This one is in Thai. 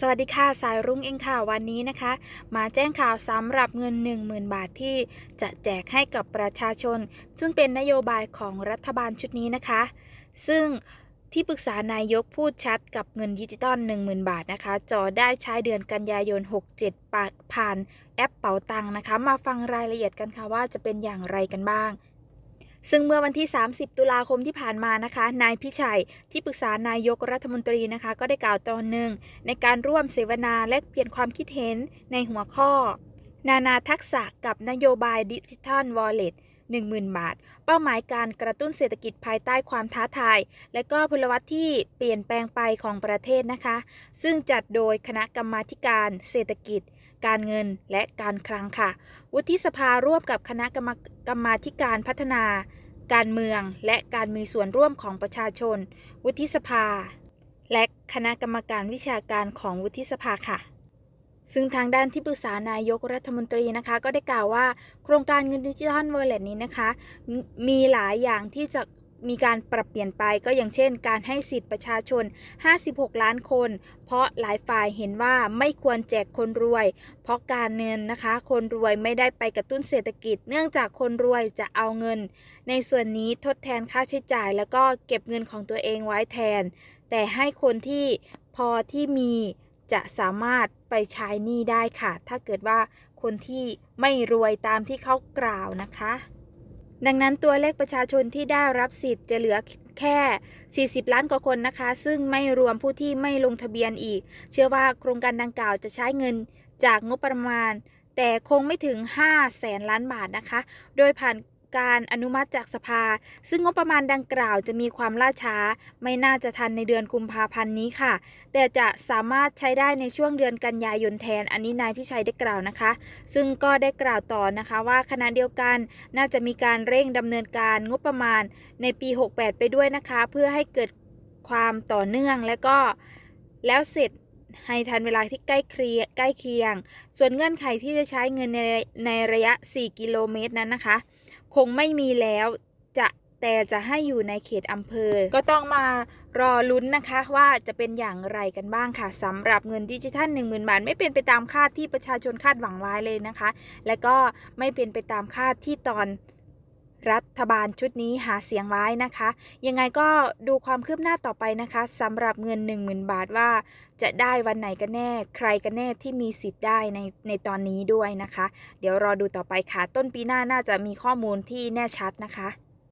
สวัสดีค่ะ สายรุ้งเองค่ะ วันนี้นะคะ มาแจ้งข่าวสำหรับเงิน 10,000 บาทที่จะแจกให้กับประชาชน ซึ่งเป็นนโยบายของรัฐบาลชุดนี้นะคะ ซึ่งที่ปรึกษานายกพูดชัดกับเงินดิจิตอล10,000 บาทนะคะจอได้ใช้เดือนกันยายน 67ปะผ่านแอปเป๋าตังค์นะคะ มาฟังรายละเอียดกันค่ะว่าจะเป็นอย่างไรกันบ้าง ซึ่งเมื่อวันที่ 30 ตุลาคมที่ผ่านมานะคะ นายพิชัยที่ปรึกษานายกรัฐมนตรีนะคะ ก็ได้กล่าวตอนหนึ่ง ในการร่วมเสวนาและเปลี่ยนความคิดเห็นในหัวข้อ นานาทักษะกับนโยบายดิจิทัลวอลเล็ต10,000 บาท เป้าหมายการกระตุ้นเศรษฐกิจภายใต้ความท้าทาย และก็พลวัตที่เปลี่ยนแปลงไปของประเทศนะคะ ซึ่งจัดโดยคณะกรรมาการเศรษฐกิจ การเงินและการคลังค่ะ วุฒิสภาร่วมกับคณะกรรมกรรมาการพัฒนา การเมือง และการมีส่วนร่วมของประชาชน วุฒิสภา และคณะกรรมการวิชาการของวุฒิสภาค่ะ ซึ่งทางด้านที่ปรึกษานายกรัฐมนตรีนะคะ ก็ได้กล่าวว่า โครงการเงินดิจิทัลเวอร์เลตนี้นะคะมมีหลายอย่างที่จะ มีการปรับเปลี่ยนไปก็อย่างเช่น การให้สิทธิประชาชน 56 ล้านคน เพราะหลายฝ่ายเห็นว่าไม่ควรแจกคนรวย เพราะการเงินนะคะ คนรวยไม่ได้ไปกระตุ้นเศรษฐกิจ เนื่องจากคนรวยจะเอาเงิน ในส่วนนี้ทดแทนค่าใช้จ่าย แล้วก็เก็บเงินของตัวเองไว้แทน แต่ให้คนที่พอที่มีจะสามารถไปใช้หนี้ได้ค่ะ ถ้าเกิดว่าคนที่ไม่รวยตามที่เขากล่าวนะคะ ดังนั้นตัวเลขประชาชนที่ได้รับสิทธิ์จะเหลือแค่ 40 ล้านกว่าคนนะคะ ซึ่งไม่รวมผู้ที่ไม่ลงทะเบียนอีก เชื่อว่าโครงการดังกล่าวจะใช้เงินจากงบประมาณ แต่คงไม่ถึง 5 แสนล้านบาทนะคะ โดยผ่าน การอนุมัติจากสภา ซึ่งงบประมาณดังกล่าวจะมีความล่าช้า ไม่น่าจะทันในเดือนกุมภาพันธ์นี้ค่ะ แต่จะสามารถใช้ได้ในช่วงเดือนกันยายนแทน อันนี้นายพิชัยได้กล่าวนะคะ ซึ่งก็ได้กล่าวต่อนะคะว่าขณะเดียวกันน่าจะมีการเร่งดำเนินการงบประมาณในปี 68 ไปด้วยนะคะ เพื่อให้เกิดความต่อเนื่องและก็แล้วเสร็จ ให้ทันเวลาที่ใกล้เคลียใกล้เคียง ส่วนเงื่อนไขที่จะใช้เงินในในระยะ 4 กิโลเมตรนั้นนะคะ คงไม่มีแล้วจะแต่จะให้อยู่ในเขตอำเภอ ก็ต้องมารอลุ้นนะคะว่าจะเป็นอย่างไรกันบ้างค่ะสำหรับเงินดิจิทัล 10,000 บาท ไม่เป็นไปตามคาดที่ประชาชนคาดหวังไว้เลยนะคะ และก็ไม่เป็นไปตามคาดที่ตอน รัฐบาลชุดนี้หาเสียงไว้นะคะ ยังไงก็ดูความคืบหน้าต่อไปนะคะสำหรับเงิน 10,000 บาทว่า จะได้วันไหนกันแน่ ใครกันแน่ที่มีสิทธิ์ได้ในในตอนนี้ด้วยนะคะ เดี๋ยวรอดูต่อไปค่ะ ต้นปีหน้าน่าจะมีข้อมูลที่แน่ชัดนะคะ